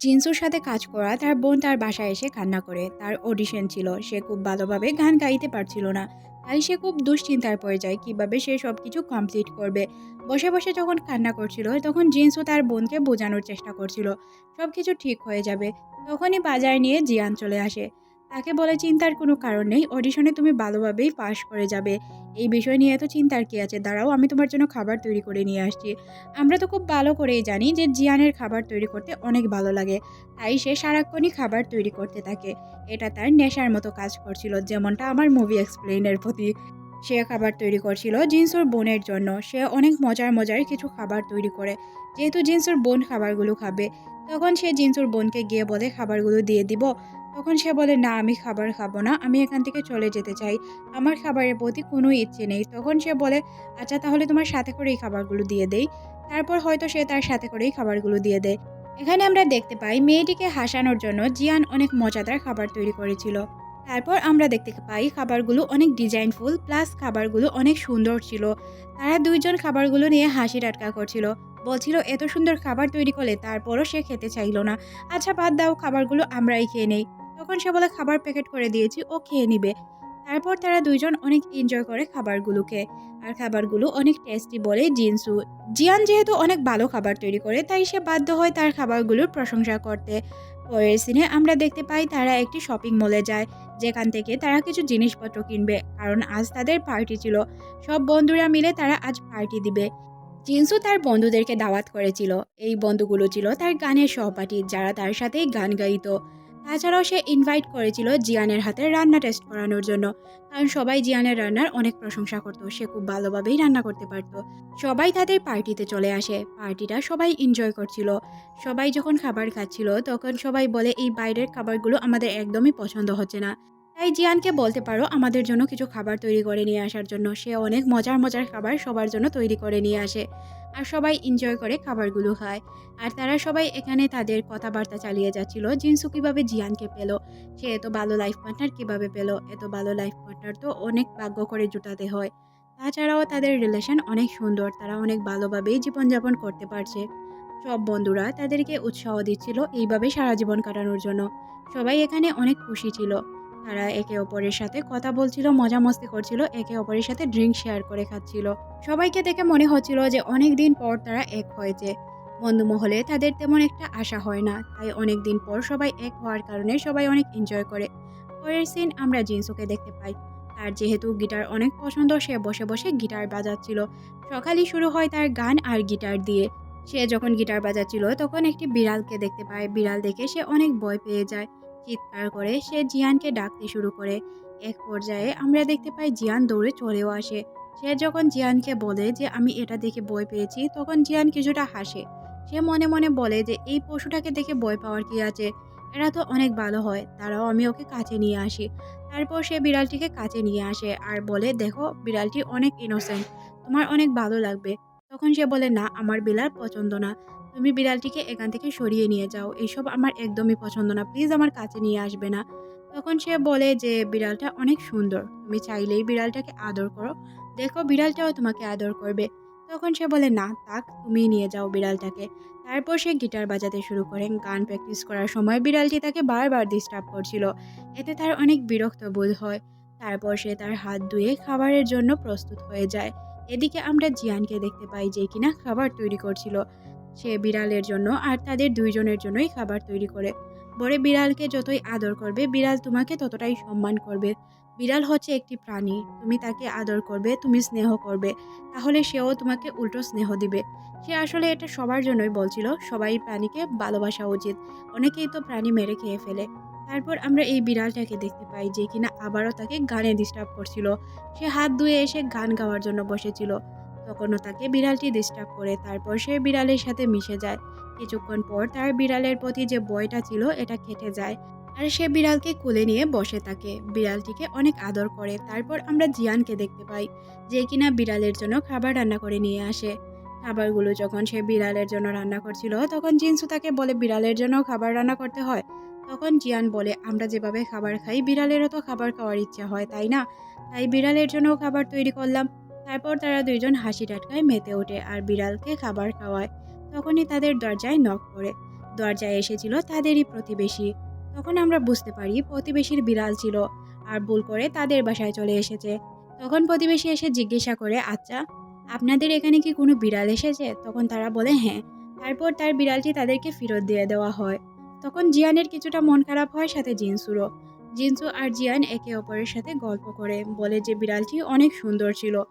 জিনসুর সাথে কাজ করা, তার বোন তার বাসায় এসে কান্না করে। তার অডিশন ছিল। সে খুব ভালোভাবে গান গাইতে পারছিল না। তাই সে খুব দুশ্চিন্তার পড়ে যায়। কীভাবে সে সব কিছু কমপ্লিট করবে? বসে বসে যখন কান্না করছিল, তখন জিন্সু তার বোনকে বোঝানোর চেষ্টা করছিল। সব কিছু ঠিক হয়ে যাবে। তখনই বাজার নিয়ে জিয়ান চলে আসে। তাকে বলে চিন্তার কোনো কারণ নেই। অডিশনে তুমি ভালোভাবেই পাশ করে যাবে। এই বিষয় নিয়ে এত চিন্তার কি আছে? দাঁড়াও, আমি তোমার জন্য খাবার তৈরি করে নিয়ে আসছি। আমরা তো খুব ভালো করেই জানি যে জিয়ানের খাবার তৈরি করতে অনেক ভালো লাগে। তাই সে সারাক্ষণই খাবার তৈরি করতে থাকে। এটা তার নেশার মতো কাজ করছিল, যেমনটা আমার মুভি এক্সপ্লেনের প্রতি। সে খাবার তৈরি করছিল জিন্সুর বোনের জন্য। সে অনেক মজার মজার কিছু খাবার তৈরি করে। যেহেতু জিন্সুর বোন খাবারগুলো খাবে, তখন সে জিন্সুর বোনকে গিয়ে বলে, খাবারগুলো দিয়ে দিব। তখন সে বলে, না, আমি খাবার খাব না, আমি এখান থেকে চলে যেতে চাই। আমার খাবারের প্রতি কোনো ইচ্ছে নেই। তখন সে বলে আচ্ছা তাহলে তোমার সাথে করেই খাবারগুলো দিয়ে দেই। তারপর হয়তো সে তার সাথে করেই খাবারগুলো দিয়ে দেয়। এখানে আমরা দেখতে পাই, মেয়েটিকে হাসানোর জন্য জিয়ান অনেক মজাদার খাবার তৈরি করেছিল। তারপর আমরা দেখতে পাই, খাবারগুলো অনেক ডিজাইনফুল, প্লাস খাবারগুলো অনেক সুন্দর ছিল। তারা দুইজন খাবারগুলো নিয়ে হাসি টাটকা করছিল। বলছিল, এত সুন্দর খাবার তৈরি করলে তারপরও সে খেতে চাইলো না। আচ্ছা বাদ দাও, খাবারগুলো আমরাই খেয়ে নেই। তখন সে বলে, খাবার প্যাকেট করে দিয়েছি, ও খেয়ে নিবে। তারপর তারা দুইজন অনেক এনজয় করে খাবারগুলোকে। আর খাবারগুলো অনেক টেস্টি বলে জিনসু। জিয়ান যেহেতু অনেক ভালো খাবার তৈরি করে, তাই সে বাধ্য হয় তার খাবারগুলোর প্রশংসা করতে। পরের সিনে আমরা দেখতে পাই তারা একটি শপিং মলে যায়, যেখান থেকে তারা কিছু জিনিসপত্র কিনবে, কারণ আজ তাদের পার্টি ছিল। সব বন্ধুরা মিলে তারা আজ পার্টি দিবে। জিনসু তার বন্ধুদেরকে দাওয়াত করেছিল। এই বন্ধুগুলো ছিল তার গানের সহপাঠী, যারা তার সাথে গান গাইতো। তাছাড়াও সে ইনভাইট করেছিল জিয়ানের হাতে রান্না টেস্ট করানোর জন্য। কারণ সবাই জিয়ানের রান্নার অনেক প্রশংসা করতো, সে খুব ভালোভাবেই রান্না করতে পারতো। সবাই তাদের পার্টিতে চলে আসে পার্টিটা সবাই এনজয় করছিল। সবাই যখন খাবার খাচ্ছিল, তখন সবাই বলে, এই বাইরের খাবারগুলো আমাদের একদমই পছন্দ হচ্ছে না। তাই জিয়ানকে বলতে পারো, আমাদের জন্য কিছু খাবার তৈরি করে নিয়ে আসার জন্য। সে অনেক মজার মজার খাবার সবার জন্য তৈরি করে নিয়ে আসে আর সবাই এনজয় করে খাবারগুলো খায়। আর তারা সবাই এখানে তাদের কথাবার্তা চালিয়ে যাচ্ছিল, জিনসু কীভাবে জিয়ানকে পেল, সে এত ভালো লাইফ পার্টনার কীভাবে পেল, এত ভালো লাইফ পার্টনার তো অনেক ভাগ্য করে জুটাতে হয়। তাছাড়াও তাদের রিলেশন অনেক সুন্দর, তারা অনেক ভালোভাবেই জীবনযাপন করতে পারছে। সব বন্ধুরা তাদেরকে উৎসাহ দিচ্ছিল এইভাবে সারা জীবন কাটানোর জন্য। সবাই এখানে অনেক খুশি ছিল। তারা একে অপরের সাথে কথা বলছিল, মজা মস্তি করছিল, একে অপরের সাথে ড্রিঙ্ক শেয়ার করে খাচ্ছিল। সবাইকে দেখে মনে হচ্ছিল যে অনেক দিন পর তারা এক হয়েছে। বন্ধু মহলে তাদের তেমন একটা আশা হয় না, তাই অনেক দিন পর সবাই এক হওয়ার কারণে সবাই অনেক এনজয় করে। পরের সিন আমরা জিনসুকে দেখতে পাই। তার যেহেতু গিটার অনেক পছন্দ, সে বসে বসে গিটার বাজাচ্ছিল। সকালই শুরু হয় তার গান আর গিটার দিয়ে। সে যখন গিটার বাজাচ্ছিল, তখন একটি বিড়ালকে দেখতে পায়। বিড়াল দেখে সে অনেক ভয় পেয়ে যায়। চিৎকার করে সে জিয়ানকে ডাকতে শুরু করে। এক পর্যায়ে আমরা দেখতে পাই জিয়ান দৌড়ে চলেও আসে। সে যখন জিয়ানকে বলে যে, আমি এটা দেখে বই পেয়েছি, তখন জিয়ান কিছুটা হাসে। সে মনে মনে বলে যে, এই পশুটাকে দেখে বই পাওয়ার কি আছে? এরা তো অনেক ভালো হয় তারাও আমি ওকে কাছে নিয়ে আসি। তারপর সে বিড়ালটিকে কাছে নিয়ে আসে আর বলে, দেখো, বিড়ালটি অনেক ইনোসেন্ট তোমার অনেক ভালো লাগবে। তখন সে বলে, না, আমার বিড়াল পছন্দ না। তুমি বিড়ালটিকে এখান থেকে সরিয়ে নিয়ে যাও। এইসব আমার একদমই পছন্দ না। প্লিজ আমার কাছে নিয়ে আসবে না। তখন সে বলে যে বিড়ালটা অনেক সুন্দর। তুমি চাইলেই বিড়ালটাকে আদর করো। দেখো বিড়ালটাও তোমাকে আদর করবে। তখন সে বলে, না তাক তুমি নিয়ে যাও বিড়ালটাকে তারপর সে গিটার বাজাতে শুরু করে। গান প্র্যাকটিস করার সময় বিড়ালটি তাকে বারবার ডিস্টার্ব করছিল। এতে তার অনেক বিরক্ত বোধ হয়। তারপর সে তার হাত ধুয়ে খাবারের জন্য প্রস্তুত হয়ে যায়। এদিকে আমরা জিয়ানকে দেখতে পাই যে কিনা খাবার তৈরি করছিল। সে বিড়ালের জন্য আর তাদের দুইজনের জন্যই খাবার তৈরি করে। বড় বিড়ালকে যতই আদর করবে, বিড়াল তোমাকে ততটাই সম্মান করবে। বিড়াল হচ্ছে একটি প্রাণী, তুমি তাকে আদর করবে, তুমি স্নেহ করবে। তাহলে সেও তোমাকে উল্টো স্নেহ দিবে। সে আসলে এটা সবার জন্যই বলছিল, সবাই প্রাণীকে ভালোবাসা উচিত। অনেকেই তো প্রাণী মেরে খেয়ে ফেলে। তারপর আমরা এই বিড়ালটাকে দেখতে পাই যে কিনা আবারও তাকে গানে ডিস্টার্ব করছিল। সে হাত ধুয়ে এসে গান গাওয়ার জন্য বসেছিল। তখনও তাকে বিড়ালটি ডিস্টার্ব করে, তারপর সে বিড়ালের সাথে মিশে যায়। কিছুক্ষণ পর তার বিড়ালের প্রতি যে বয়টা ছিল, এটা কেটে যায় আর সে বিড়ালকে কোলে নিয়ে বসে থাকে। বিড়ালটিকে অনেক আদর করে। তারপর আমরা জিয়ানকে দেখতে পাই যে কিনা বিড়ালের জন্য খাবার রান্না করে নিয়ে আসে। খাবারগুলো যখন সে বিড়ালের জন্য রান্না করছিল, তখন জিনসু তাকে বলে, বিড়ালের জন্য খাবার রান্না করতে হয়? তখন জিয়ান বলে, আমরা যেভাবে খাবার খাই, বিড়ালেরও তো খাবার খাওয়ার ইচ্ছা হয়, তাই না? তাই বিড়ালের জন্য খাবার তৈরি করলাম। তারপর তারা দুইজন হাসি টাটকায় মেতে ওঠে আর বিড়ালকে খাবার খাওয়ায়। তখনই তাদের দরজায় নক করে দরজায় এসেছিল তাদেরই প্রতিবেশী। তখন আমরা বুঝতে পারি প্রতিবেশীর বিড়াল ছিল আর ভুল করে তাদের বাসায় চলে এসেছে। তখন প্রতিবেশী এসে জিজ্ঞাসা করে আচ্ছা আপনাদের এখানে কি কোনো বিড়াল এসেছে? তখন তারা বলে হ্যাঁ। তারপর তার বিড়ালটি তাদেরকে ফেরত দিয়ে দেওয়া হয়। তখন জিয়ানের কিছুটা মন খারাপ হয় সাথে জিনসুরও। জিনসু আর জিয়ান একে অপরের সাথে গল্প করে, বলে যে বিড়ালটি অনেক সুন্দর ছিল।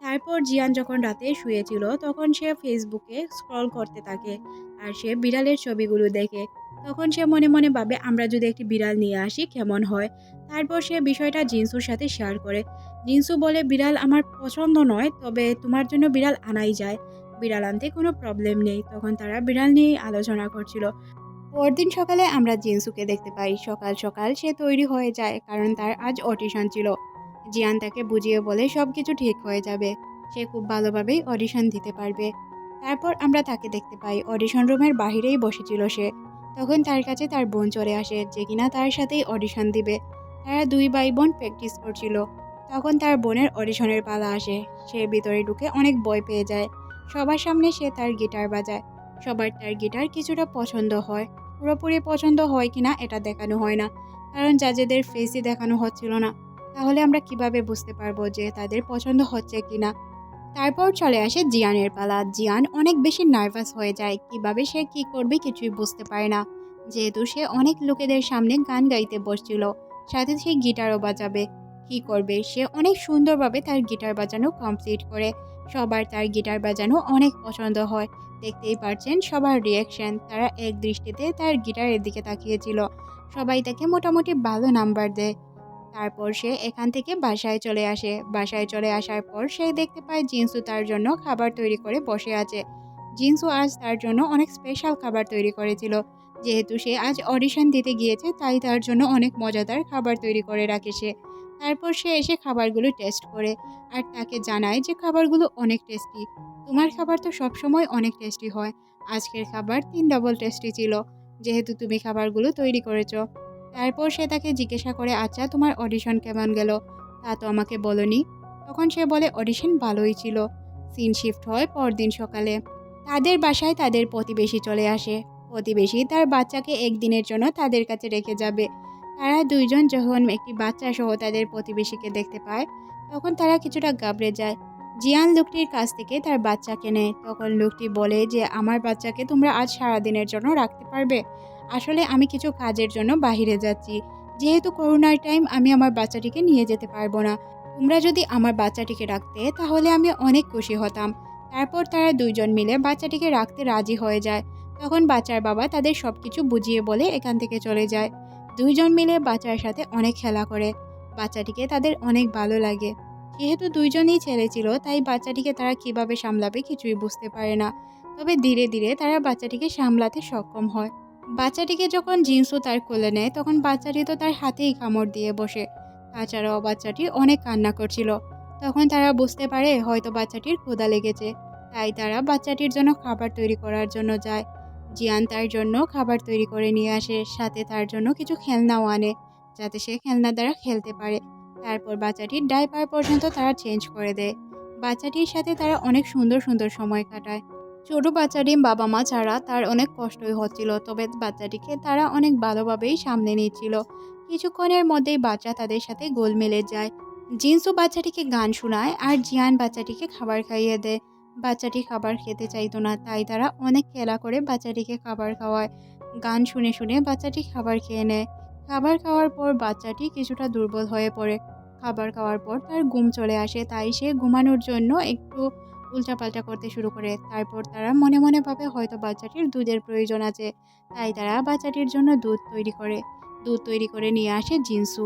তারপর জিয়ান যখন রাতে শুয়েছিল, তখন সে ফেসবুকে স্ক্রল করতে থাকে আর সে বিড়ালের ছবিগুলো দেখে। তখন সে মনে মনে ভাবে, আমরা যদি একটি বিড়াল নিয়ে আসি, কেমন হয়? তারপর সে বিষয়টা জিনসুর সাথে শেয়ার করে। জিনসু বলে, বিড়াল আমার পছন্দ নয়, তবে তোমার জন্য বিড়াল আনাই যায়। বিড়াল আনতে কোনো প্রবলেম নেই। তখন তারা বিড়াল নিয়েই আলোচনা করছিল। পরদিন সকালে আমরা জিনসুকে দেখতে পাই। সকাল সকাল সে তৈরি হয়ে যায়, কারণ তার আজ অডিশন ছিল। জিয়ান তাকে বুঝিয়ে বলে সব কিছু ঠিক হয়ে যাবে। সে খুব ভালোভাবেই অডিশন দিতে পারবে। তারপর আমরা তাকে দেখতে পাই। অডিশন রুমের বাহিরেই বসেছিল সে। তখন তার কাছে তার বোন চলে আসে, যে কিনা তার সাথেই অডিশন দিবে। তারা দুই ভাই বোন প্র্যাকটিস করছিল। তখন তার বোনের অডিশনের পালা আসে। সে ভিতরে ঢুকে অনেক বই পেয়ে যায়। সবার সামনে সে তার গিটার বাজায়। সবার তার গিটার কিছুটা পছন্দ হয়। পুরোপুরি পছন্দ হয় কিনা এটা দেখানো হয় না। কারণ জাজেদের ফেসই দেখানো হচ্ছিল না। তাহলে আমরা কীভাবে বুঝতে পারব যে তাদের পছন্দ হচ্ছে কিনা? তারপর চলে আসে জিয়ানের পালা। জিয়ান অনেক বেশি নার্ভাস হয়ে যায়। কীভাবে সে কি করবে কিছুই বুঝতে পারে না। যেহেতু সে অনেক লোকেদের সামনে গান গাইতে বসছিল। সাথে সে গিটারও বাজাবে। কি করবে? সে অনেক সুন্দরভাবে তার গিটার বাজানো কমপ্লিট করে। সবার তার গিটার বাজানো অনেক পছন্দ হয়। দেখতেই পারছেন, সবার রিয়াকশন তারা এক দৃষ্টিতে তার গিটারের দিকে তাকিয়েছিল। সবাই তাকে মোটামুটি ভালো নাম্বার দেয়। তারপর সে এখান থেকে বাসায় চলে আসে। বাসায় চলে আসার পর সে দেখতে পায় জিন্সু তার জন্য খাবার তৈরি করে বসে আছে। জিন্সু আজ তার জন্য অনেক স্পেশাল খাবার তৈরি করেছিল। যেহেতু সে আজ অডিশন দিতে গিয়েছে, তাই তার জন্য অনেক মজাদার খাবার তৈরি করে রাখে সে। তারপর সে এসে খাবারগুলো টেস্ট করে আর তাকে জানায় যে খাবারগুলো অনেক টেস্টি তোমার খাবার তো সবসময় অনেক টেস্টি হয়। আজকের খাবার তিন ডবল টেস্টি ছিল। যেহেতু তুমি খাবারগুলো তৈরি করেছ। তারপর সে তাকে জিজ্ঞাসা করে আচ্ছা তোমার অডিশন কেমন গেল? তা তো আমাকে বলনি। তখন সে বলে অডিশন ভালোই ছিল। সিন শিফট হয় পরদিন সকালে। তাদের বাসায় তাদের প্রতিবেশী চলে আসে। প্রতিবেশী তার বাচ্চাকে একদিনের জন্য তাদের কাছে রেখে যাবে। তারা দুইজন যখন একটি বাচ্চা সহ তাদের প্রতিবেশীকে দেখতে পায়, তখন তারা কিছুটা গাবড়ে যায়। জিয়ান লোকটির কাছ থেকে তার বাচ্চাকে নেয়। তখন লোকটি বলে যে, আমার বাচ্চাকে তোমরা আজ সারাদিনের জন্য রাখতে পারবে। আসলে আমি কিছু কাজের জন্য বাহিরে যাচ্ছি। যেহেতু করোনার টাইম, আমি আমার বাচ্চাটিকে নিয়ে যেতে পারব না। তোমরা যদি আমার বাচ্চাটিকে রাখতে, তাহলে আমি অনেক খুশি হতাম। তারপর তারা দুইজন মিলে বাচ্চাটিকে রাখতে রাজি হয়ে যায়। তখন বাচ্চার বাবা তাদের সব কিছু বুঝিয়ে বলে এখান থেকে চলে যায়। দুইজন মিলে বাচ্চার সাথে অনেক খেলা করে। বাচ্চাটিকে তাদের অনেক ভালো লাগে। যেহেতু দুইজনই ছেলে ছিল, তাই বাচ্চাটিকে তারা কীভাবে সামলাবে কিছুই বুঝতে পারে না। তবে ধীরে ধীরে তারা বাচ্চাটিকে সামলাতে সক্ষম হয়। বাচ্চাটিকে যখন জিন্সও তার কোলে নেয়, তখন বাচ্চাটি তো তার হাতেই কামড় দিয়ে বসে। তাছাড়াও বাচ্চাটি অনেক কান্না করছিল। তখন তারা বুঝতে পারে হয়তো বাচ্চাটির ক্ষুধা লেগেছে। তাই তারা বাচ্চাটির জন্য খাবার তৈরি করার জন্য যায়। জিয়ান তার জন্য খাবার তৈরি করে নিয়ে আসে, সাথে তার জন্য কিছু খেলনাও আনে যাতে সে খেলনা দ্বারা খেলতে পারে। তারপর বাচ্চাটির ডাইপার পর্যন্ত তারা চেঞ্জ করে দেয়। বাচ্চাটির সাথে তারা অনেক সুন্দর সুন্দর সময় কাটায়। ছোট বাচ্চাটি বাবা মা ছাড়া তার অনেক কষ্টই হচ্ছিল, তবে বাচ্চাটিকে তারা অনেক ভালোভাবেই সামনে নিচ্ছিল। কিছুক্ষণের মধ্যেই বাচ্চা তাদের সাথে গোল মেলে যায়। জিন্সু বাচ্চাটিকে গান শোনায় আর জিয়ান বাচ্চাটিকে খাবার খাইয়ে দেয়। বাচ্চাটি খাবার খেতে চাইতো না, তাই তারা অনেক খেলা করে বাচ্চাটিকে খাবার খাওয়ায়। গান শুনে শুনে বাচ্চাটি খাবার খেয়ে নেয়। খাবার খাওয়ার পর বাচ্চাটি কিছুটা দুর্বল হয়ে পড়ে। খাবার খাওয়ার পর তার ঘুম চলে আসে, তাই সে ঘুমানোর জন্য একটু উল্টাপাল্টা করতে শুরু করে। তারপর তারা মনে মনে ভাবে হয়তো বাচ্চাটির দুধের প্রয়োজন আছে, তাই তারা বাচ্চাটির জন্য দুধ তৈরি করে। দুধ তৈরি করে নিয়ে আসে জিনসু।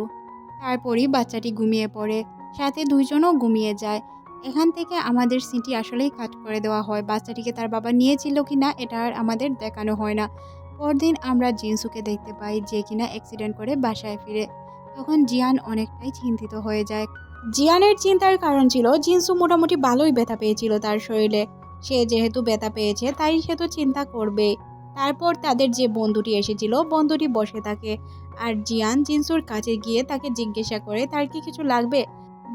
তারপরই বাচ্চাটি ঘুমিয়ে পড়ে। সাথে দুইজনও ঘুমিয়ে যায়। এখান থেকে আমাদের সিটি আসলেই কাট করে দেওয়া হয়। বাচ্চাটিকে তার বাবা নিয়েছিল কি না এটা আর আমাদের দেখানো হয় না। পরদিন আমরা জিনসুকে দেখতে পাই যে কিনা অ্যাক্সিডেন্ট করে বাসায় ফিরে। তখন জিয়ান অনেকটাই চিন্তিত হয়ে যায়। জিয়ানের চিন্তার কারণ ছিল, জিনসু মোটামুটি ভালোই ব্যথা পেয়েছিল তার শরীরে। সে যেহেতু ব্যথা পেয়েছে, তাই সে তো চিন্তা করবে। তারপর তাদের যে বন্ধুটি এসেছিল, বন্ধুটি বসে থাকে। আর জিয়ান জিনসুর কাছে গিয়ে তাকে জিজ্ঞাসা করে, তার কি কিছু লাগবে?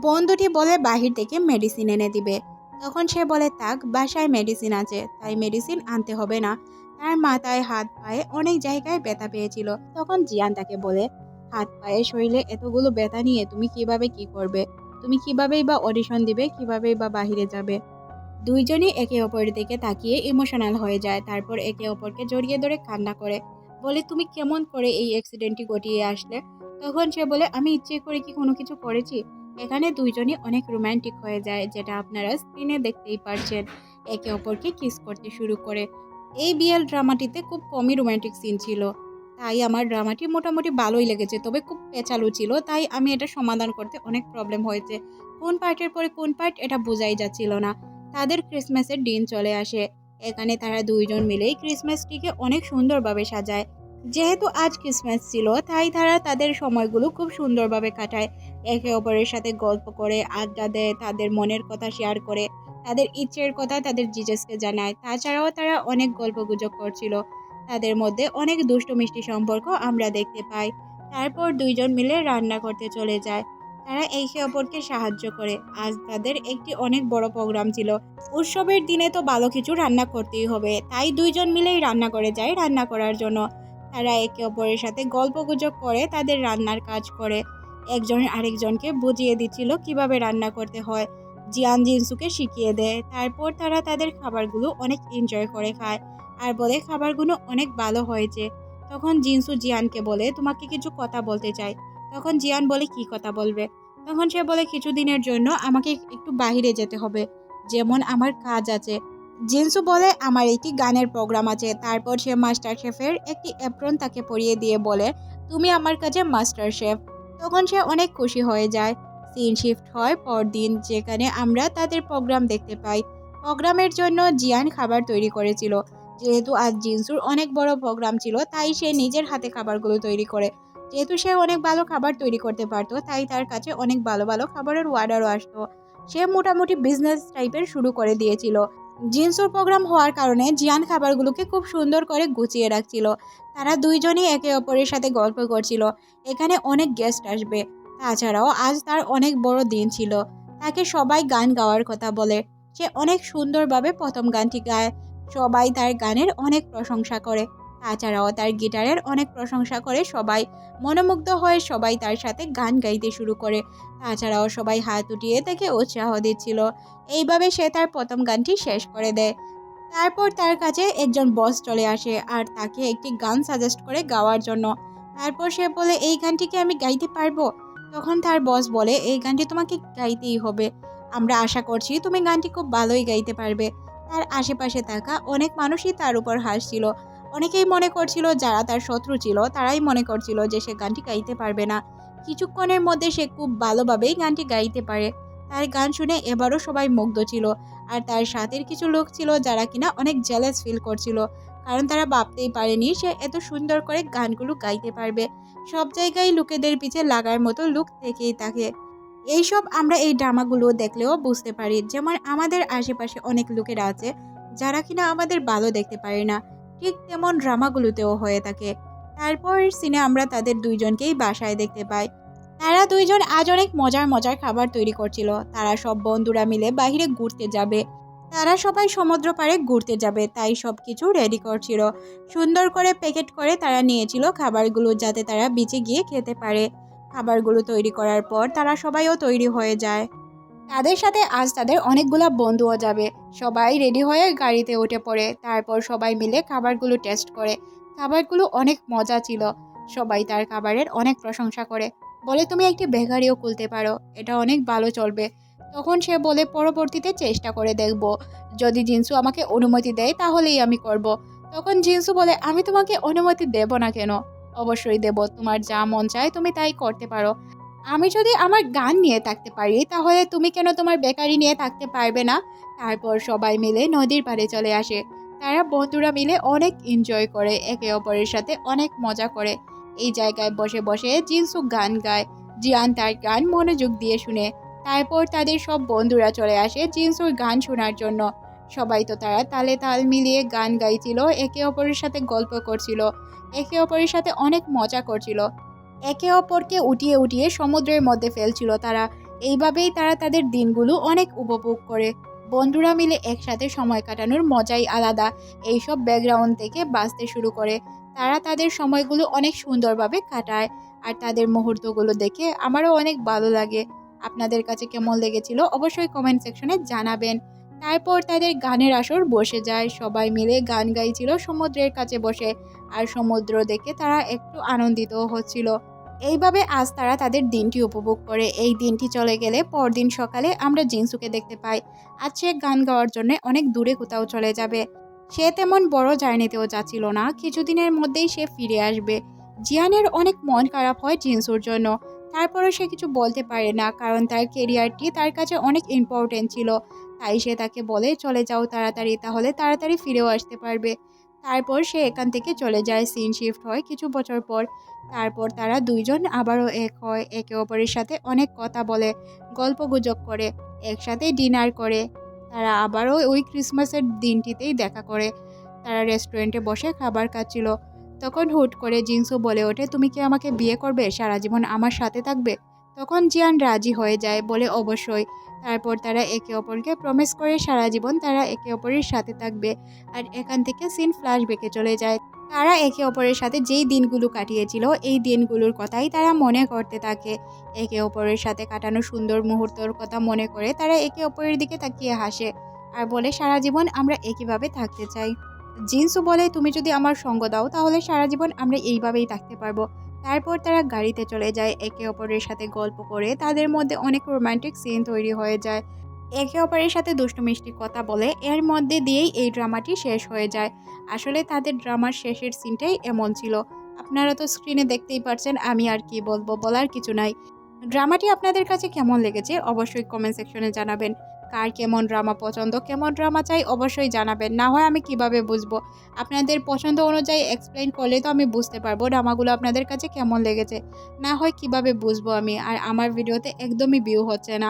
বন্ধুটি বলে বাহির থেকে মেডিসিন এনে দিবে। তখন সে বলে তাক বাসায় মেডিসিন আছে, তাই মেডিসিন আনতে হবে না। তার মাথায় হাত পায়ে অনেক জায়গায় ব্যথা পেয়েছিল। তখন জিয়ান তাকে বলে, হাত পায়ে শরীরে এতগুলো ব্যথা নিয়ে তুমি কীভাবে কি করবে? তুমি কিভাবেই বা অডিশন দিবে, কিভাবেই বা বাহিরে যাবে? দুইজনই একে অপরের দিকে তাকিয়ে ইমোশনাল হয়ে যায়। তারপর একে অপরকে জড়িয়ে ধরে কান্না করে, বলে, তুমি কেমন করে এই অ্যাক্সিডেন্টটি ঘটিয়ে আসলে? তখন সে বলে, আমি ইচ্ছে করে কি কোনো কিছু করেছি? এখানে দুইজনই অনেক রোমান্টিক হয়ে যায়, যেটা আপনারা স্ক্রিনে দেখতেই পারছেন। একে অপরকে কিস করতে শুরু করে। এই বিএল ড্রামাটিতে খুব কমই রোম্যান্টিক সিন ছিল। তাই আমার ড্রামাটি মোটামুটি ভালোই লেগেছে, তবে খুব পেঁচালু ছিল। তাই আমি এটা সমাধান করতে অনেক প্রবলেম হয়েছে। কোন পার্টের পরে কোন পার্ট এটা বোঝাই যাচ্ছিল না। তাদের ক্রিসমাসের দিন চলে আসে। এখানে তারা দুইজন মিলেই ক্রিসমাসটিকে অনেক সুন্দরভাবে সাজায়। যেহেতু আজ ক্রিসমাস ছিল, তাই তারা তাদের সময়গুলো খুব সুন্দরভাবে কাটায়। একে অপরের সাথে গল্প করে, আড্ডা দেয়, তাদের মনের কথা শেয়ার করে, তাদের ইচ্ছের কথা তাদের জিজাসকে জানায়। তাছাড়াও তারা অনেক গল্পগুজব করছিল। তাদের মধ্যে অনেক দুষ্ট মিষ্টি সম্পর্ক আমরা দেখতে পাই। তারপর দুইজন মিলে রান্না করতে চলে যায়। তারা একে অপরকে সাহায্য করে। আজ তাদের একটি অনেক বড় প্রোগ্রাম ছিল। উৎসবের দিনে তো ভালো কিছু রান্না করতেই হবে। তাই দুইজন মিলেই রান্না করে যায় রান্না করার জন্য। তারা একে অপরের সাথে গল্পগুজব করে, তাদের রান্নার কাজ করে। একজন আরেকজনকে বুঝিয়ে দিচ্ছিল কীভাবে রান্না করতে হয়। জিয়ান জিনসুকে শিখিয়ে দেয়। তারপর তারা তাদের খাবারগুলো অনেক এনজয় করে খায়। আর বলে, খাবারগুলো অনেক ভালো হয়েছে। তখন জিনসু জিয়ানকে বলে, তোমাকে কিছু কথা বলতে চাই। তখন জিয়ান বলে, কি কথা বলবে? তখন সে বলে, কিছুদিনের জন্য আমাকে একটু বাইরে যেতে হবে। যেমন আমার কাজ আছে। জিনসু বলে, আমার একটি গানের প্রোগ্রাম আছে। তারপর সে মাস্টার শেফের একটি অ্যাপ্রন তাকে পরিয়ে দিয়ে বলে, তুমি আমার কাছে মাস্টার শেফ। তখন সে অনেক খুশি হয়ে যায়। সিন শিফট হয় পরদিন যেখানে আমরা তাদের প্রোগ্রাম দেখতে পাই। প্রোগ্রামের জন্য জিয়ান খাবার তৈরি করেছিল। যেহেতু আজ জিনসুর অনেক বড় প্রোগ্রাম ছিল, তাই সে নিজের হাতে খাবারগুলো তৈরি করে। যেহেতু সে অনেক ভালো খাবার তৈরি করতে পারতো, তাই তার কাছে অনেক ভালো ভালো খাবারের অর্ডারও আসতো। সে মোটামুটি বিজনেস টাইপের শুরু করে দিয়েছিল। জিন্সুর প্রোগ্রাম হওয়ার কারণে জিয়ান খাবারগুলোকে খুব সুন্দর করে গুছিয়ে রাখছিল। তারা দুইজনই একে অপরের সাথে গল্প করছিল। এখানে অনেক গেস্ট আসবে। তাছাড়াও আজ তার অনেক বড় দিন ছিল। তাকে সবাই গান গাওয়ার কথা বলে। সে অনেক সুন্দরভাবে প্রথম গানটি গায়। সবাই তার গানের অনেক প্রশংসা করে। তাছাড়াও তার গিটারের অনেক প্রশংসা করে সবাই মনোমুগ্ধ হয়ে সবাই তার সাথে গান গাইতে শুরু করে। তাছাড়াও সবাই হাত উঠিয়ে তাকে উৎসাহ দিচ্ছিল। এইভাবে সে তার প্রথম গানটি শেষ করে দেয়। তারপর তার কাছে একজন বস চলে আসে আর তাকে একটি গান সাজেস্ট করে গাওয়ার জন্য। তারপর সে বলে, এই গানটিকে আমি গাইতে পারব? তখন তার বস বলে, এই গানটি তোমাকে গাইতেই হবে। আমরা আশা করছি তুমি গানটি খুব ভালোই গাইতে পারবে। তার আশেপাশে থাকা অনেক মানুষই তার উপর হাসছিল। অনেকেই মনে করছিল যারা তার শত্রু ছিল তারাই মনে করছিল যে সে গানটি গাইতে পারবে না। কিছুক্ষণের মধ্যে সে খুব ভালোভাবেই গানটি গাইতে পারে। তার গান শুনে এবারও সবাই মুগ্ধ ছিল আর তার সাথের কিছু লোক ছিল যারা কিনা অনেক জেলাস ফিল করছিল। কারণ তারা ভাবতেই পারেনি সে এত সুন্দর করে গানগুলো গাইতে পারবে। সব জায়গায় লোকেদের পিছে লাগার মতো লুক থেকেই থাকে এইসব আমরা এই ড্রামাগুলো দেখলেও বুঝতে পারি। যেমন আমাদের আশেপাশে অনেক লোকেরা আছে যারা কিনা আমাদের ভালো দেখতে পারে না। ঠিক তেমন ড্রামাগুলোতেও হয়ে থাকে। তারপর সিনে আমরা তাদের দুইজনকেই বাসায় দেখতে পাই। তারা দুইজন আজ অনেক মজার মজার খাবার তৈরি করছিল। তারা সব বন্ধুরা মিলে বাইরে ঘুরতে যাবে। তারা সবাই সমুদ্র পাড়ে ঘুরতে যাবে, তাই সব কিছু রেডি করছিল। সুন্দর করে প্যাকেট করে তারা নিয়েছিল খাবারগুলো যাতে তারা বিচে গিয়ে খেতে পারে। খাবারগুলো তৈরি করার পর তারা সবাইও তৈরি হয়ে যায়। তাদের সাথে আজ তাদের অনেকগুলো বন্ধুও যাবে। সবাই রেডি হয়ে গাড়িতে উঠে পড়ে। তারপর সবাই মিলে খাবারগুলো টেস্ট করে। খাবারগুলো অনেক মজা ছিল। সবাই তার খাবারের অনেক প্রশংসা করে। বলে, তুমি একটি বেকারিও খুলতে পারো। এটা অনেক ভালো চলবে। তখন সে বলে, পরবর্তীতে চেষ্টা করে দেখব। যদি জিন্সু আমাকে অনুমতি দেয়, তাহলেই আমি করব। তখন জিন্সু বলে, আমি তোমাকে অনুমতি দেব না কেন? অবশ্যই দেব। তোমার যা মন চায় তুমি তাই করতে পারো। আমি যদি আমার গান নিয়ে থাকতে পারি, তাহলে তুমি কেন তোমার বেকারি নিয়ে থাকতে পারবে না? তারপর সবাই মিলে নদীর পাড়ে চলে আসে। তারা বন্ধুরা মিলে অনেক এনজয় করে, একে অপরের সাথে অনেক মজা করে। এই জায়গায় বসে বসে জিনসু গান গায়, জিয়ান তার গান মনোযোগ দিয়ে শুনে। তারপর তাদের সব বন্ধুরা চলে আসে জিনসুর গান শোনার জন্য। সবাই তো তারা তালে তাল মিলিয়ে গান গাইছিল, একে অপরের সাথে গল্প করছিল, একে অপরের সাথে অনেক মজা করছিল। একে অপরকে উঠিয়ে উঠিয়ে সমুদ্রের মধ্যে ফেলছিল তারা। এইভাবেই তারা তাদের দিনগুলো অনেক উপভোগ করে। বন্ধুরা মিলে একসাথে সময় কাটানোর মজাই আলাদা। এইসব ব্যাকগ্রাউন্ড থেকে বাঁচতে শুরু করে। তারা তাদের সময়গুলো অনেক সুন্দরভাবে কাটায়। আর তাদের মুহূর্তগুলো দেখে আমারও অনেক ভালো লাগে। আপনাদের কাছে কেমন লেগেছিল অবশ্যই কমেন্ট সেকশনে জানাবেন। তারপর তাদের গানের আসর বসে যায়। সবাই মিলে গান গাইছিল সমুদ্রের কাছে বসে। আর সমুদ্র দেখে তারা একটু আনন্দিত হচ্ছিল। এইভাবে আজ তারা তাদের দিনটি উপভোগ করে। এই দিনটি চলে গেলে পরদিন সকালে আমরা জিনসুকে দেখতে পাই। আজ সে গান গাওয়ার জন্য অনেক দূরে কোথাও চলে যাবে। সে তেমন বড় জার্নিতেও যাচ্ছিল না। কিছুদিনের মধ্যেই সে ফিরে আসবে। জিয়ানের অনেক মন খারাপ হয় জিনসুর জন্য। তারপরও সে কিছু বলতে পারে না, কারণ তার কেরিয়ারটি তার কাছে অনেক ইম্পর্টেন্ট ছিল। তাই সে তাকে বলে, চলে যাও তাড়াতাড়ি, তাহলে তাড়াতাড়ি ফিরেও আসতে পারবে। তারপর সে এখান থেকে চলে যায়। সিন শিফট হয় কিছু বছর পর। তারপর তারা দুইজন আবারও এক হয়, একে অপরের সাথে অনেক কথা বলে, গল্প গুজব করে, একসাথে ডিনার করে। তারা আবারও ওই ক্রিসমাসের দিনটিতেই দেখা করে। তারা রেস্টুরেন্টে বসে খাবার খাচ্ছিল। তখন হুট করে জিন্সও বলে ওঠে, তুমি কি আমাকে বিয়ে করবে? সারা জীবন আমার সাথে থাকবে? তখন জিয়ান রাজি হয়ে যায় বলে অবশ্যই। তারপর তারা একে অপরকে প্রমিস করে সারা জীবন তারা একে অপরের সাথে থাকবে আর এখান থেকে সিন ফ্ল্যাশব্যাকে চলে যায়। তারা একে অপরের সাথে যেই দিনগুলো কাটিয়েছিল, এই দিনগুলোর কথাই তারা মনে করতে থাকে। একে অপরের সাথে কাটানো সুন্দর মুহূর্তর কথা মনে করে তারা একে অপরের দিকে তাকিয়ে হাসে আর বলে, সারা জীবন আমরা একইভাবে থাকতে চাই। জিন্সও বলে, তুমি যদি আমার সঙ্গ দাও তাহলে সারা জীবন আমরা এইভাবেই থাকতে পারব। তারপর তারা গাড়িতে চলে যায়। একে অপরের সাথে গল্প করে তাদের মধ্যে অনেক রোমান্টিক সিন তৈরি হয়ে যায়। একে অপরের সাথে দুষ্টু মিষ্টি কথা বলে, এর মধ্যে দিয়েই এই ড্রামাটি শেষ হয়ে যায়। আসলে তাদের ড্রামার শেষের সিনটাই এমন ছিল। আপনারা তো স্ক্রিনে দেখতেই পারছেন, আমি আর কি বলব বলার কিছু নাই। ড্রামাটি আপনাদের কাছে কেমন লেগেছে অবশ্যই কমেন্ট সেকশনে জানাবেন। কার কেমন ড্রামা পছন্দ, কেমন ড্রামা চাই অবশ্যই জানাবেন। না হয় আমি কীভাবে বুঝব? আপনাদের পছন্দ অনুযায়ী এক্সপ্লেন করলে তো আমি বুঝতে পারব ড্রামাগুলো আপনাদের কাছে কেমন লেগেছে। না হয় কীভাবে বুঝব আমি? আর আমার ভিডিওতে একদমই ভিউ হচ্ছে না।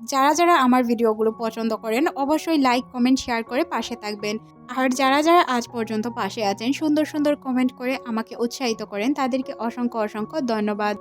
যারা যারা আমার ভিডিওগুলো পছন্দ করেন, অবশ্যই লাইক কমেন্ট শেয়ার করে পাশে থাকবেন। আর যারা যারা আজ পর্যন্ত পাশে আছেন, সুন্দর সুন্দর কমেন্ট করে আমাকে উৎসাহিত করেন। তাদেরকে অসংখ্য অসংখ্য ধন্যবাদ।